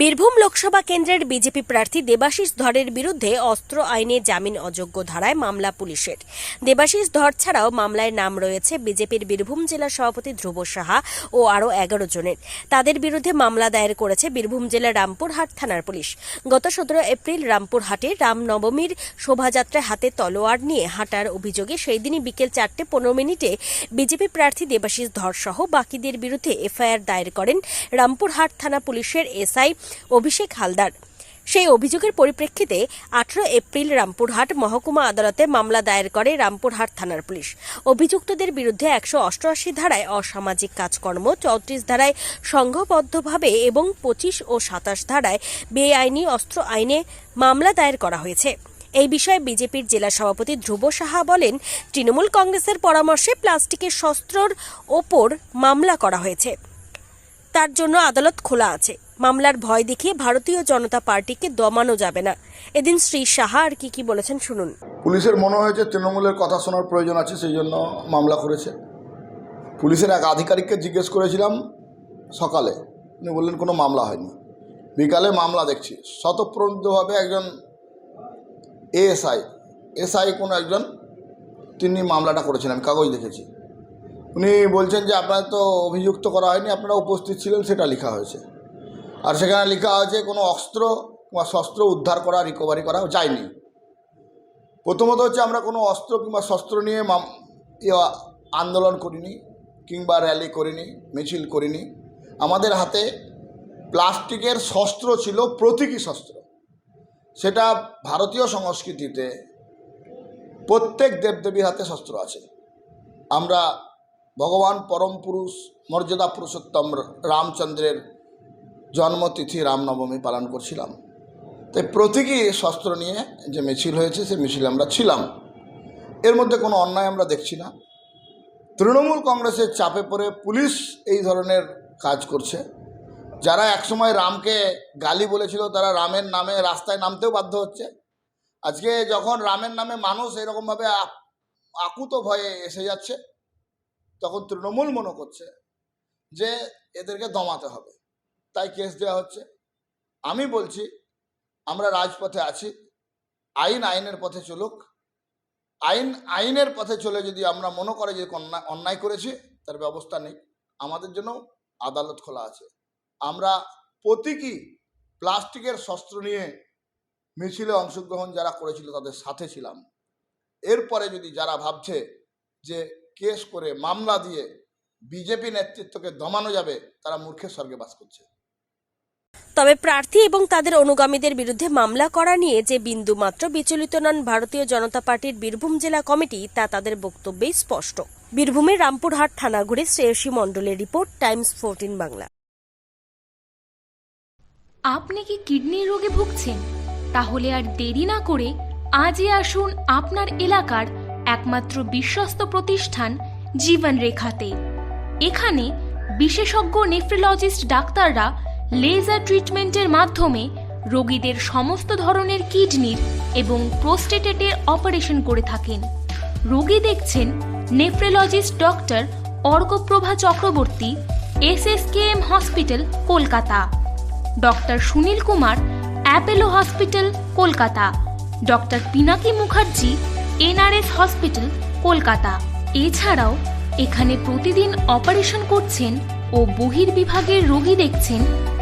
বীরভূম লোকসভা কেন্দ্রের বিজেপি প্রার্থী দেবাশিস ধরের বিরুদ্ধে অস্ত্র আইনে জামিন অযোগ্য ধারায় মামলা পুলিশের। দেবাশিস ধর ছাড়াও মামলায় নাম রয়েছে বিজেপির বীরভূম জেলা সভাপতি ধ্রুব সাহা ও আরও এগারো জনের। তাদের বিরুদ্ধে মামলা দায়ের করেছে বীরভূম জেলার রামপুরহাট থানার পুলিশ। গত সতেরো এপ্রিল রামপুরহাটে রামনবমীর শোভাযাত্রায় হাতে তলোয়ার নিয়ে হাঁটার অভিযোগে সেই দিনই বিকেল চারটে পনেরো মিনিটে বিজেপি প্রার্থী দেবাশিস ধর সহ বাকিদের বিরুদ্ধে এফআইআর দায়ের করেন রামপুরহাট থানা পুলিশের এসআই অভিষেক হালদার। সেই অভিযোগের পরিপ্রেক্ষিতে আঠারো এপ্রিল রামপুরহাট মহকুমা আদালতে মামলা দায়ের করে রামপুরহাট থানার পুলিশ। অভিযুক্তদের বিরুদ্ধে একশো অষ্টআশি ধারায় অসামাজিক কাজকর্ম, চৌত্রিশ ধারায় সংঘবদ্ধভাবে এবং পঁচিশ ও সাতাশ ধারায় বেআইনি অস্ত্র আইনে মামলা দায়ের করা হয়েছে। এই বিষয়ে বিজেপির জেলা সভাপতি ধ্রুব সাহা বলেন, তৃণমূল কংগ্রেসের পরামর্শে প্লাস্টিকের শস্ত্রর ওপর মামলা করা হয়েছে। তার জন্য আদালত খোলা আছে। মামলার ভয় দেখিয়ে ভারতীয় জনতা পার্টিকে দমানো যাবে না। এদিন শ্রী সাহা আর কি কি বলেছেন শুনুন। পুলিশের মনে হয়েছে তৃণমূলের কথা শোনার প্রয়োজন আছে, সেই জন্য মামলা করেছে। পুলিশের এক আধিকারিককে জিজ্ঞেস করেছিলাম সকালে। উনি বললেন, কোনো মামলা হয়নি। বিকালে মামলা দেখছি। স্বতঃপ্রণিতভাবে একজন এএসআই, এসআই কোনো একজন, তিনি মামলাটা করেছেন আমি কাগজ দেখেছি। উনি বলছেন যে আপনার তো অভিযুক্ত করা হয়নি, আপনারা উপস্থিত ছিলেন, সেটা লেখা হয়েছে। আর সেখানে লেখা হয়েছে কোনো অস্ত্র বা শস্ত্র উদ্ধার করা রিকভারি করা যায়নি। প্রথমত হচ্ছে আমরা কোনো অস্ত্র কিংবা শস্ত্র নিয়ে আন্দোলন করিনি কিংবা র্যালি করিনি, মিছিল করিনি। আমাদের হাতে প্লাস্টিকের শস্ত্র ছিল, প্রতীকী শস্ত্র। সেটা ভারতীয় সংস্কৃতিতে প্রত্যেক দেবদেবীর হাতে শস্ত্র আছে। আমরা ভগবান পরম পুরুষ, মর্যাদা পুরুষোত্তম, রামচন্দ্রের জন্মতিথি রামনবমী পালন করছিলাম। তাই প্রতীকী শস্ত্র নিয়ে যে মিছিল হয়েছে, সে মিছিলে আমরা ছিলাম। এর মধ্যে কোনো অন্যায় আমরা দেখছি না। তৃণমূল কংগ্রেসের চাপে পড়ে পুলিশ এই ধরনের কাজ করছে। যারা একসময় রামকে গালি বলেছিল, তারা রামের নামে রাস্তায় নামতেও বাধ্য হচ্ছে। আজকে যখন রামের নামে মানুষ এরকমভাবে আকুত ভয়ে এসে যাচ্ছে, তখন তৃণমূল মনে করছে যে এদেরকে দমাতে হবে। তাই কেস দেওয়া হচ্ছে। আমি বলছি, আমরা রাজপথে আছি, আইন আইনের পথে চলুক। আইন আইনের পথে চলে যদি আমরা মনে করে যে অন্যায় করেছি, তার ব্যবস্থা নেই। আমাদের জন্য আদালত খোলা আছে। আমরা প্রতীকী প্লাস্টিকের শস্ত্র নিয়ে মিছিলে অংশগ্রহণ যারা করেছিল, তাদের সাথে ছিলাম। এরপরে যদি যারা ভাবছে যে কেস করে মামলা দিয়ে বিজেপি নেতৃত্বকে দমানো যাবে, তারা মূর্খের স্বর্গে বাস করছে। তবে প্রার্থী এবং তাদের অনুগামীদের বিরুদ্ধে মামলা করা নিয়ে যে বিন্দু মাত্র বিচলিত নন ভারতীয় জনতা পার্টির বীরভূম জেলা কমিটি, তা তাদের বক্তব্যেই স্পষ্ট। বীরভূমের রামপুরহাট থানা ঘুরে শ্রেয়সী মণ্ডলের রিপোর্ট, টাইমস ফোরটিন বাংলা। আপনি কি কিডনির রোগে ভুগছেন? তাহলে আর দেরি না করে আজই আসুন আপনার এলাকার একমাত্র বিশ্বস্ত প্রতিষ্ঠান জীবন রেখাতে এখানে বিশেষজ্ঞ নেফ্রোলজিস্ট ডাক্তাররা লেজার ট্রিটমেন্টের মাধ্যমে রোগীদের সমস্ত ধরনের কিডনির এবং প্রোস্টেটেটের অপারেশন করে থাকেন। রোগী দেখছেন nephrologist doctor Arkaprabha Chakraborty S S K M hospital, Kolkata. Doctor Sunil Kumar, Apollo hospital, Kolkata. Doctor Pinaki Mukherjee, NRS hospital, Kolkata. এছাড়াও এখানে প্রতিদিন অপারেশন করছেন ও বহির্বিভাগের রোগী দেখছেন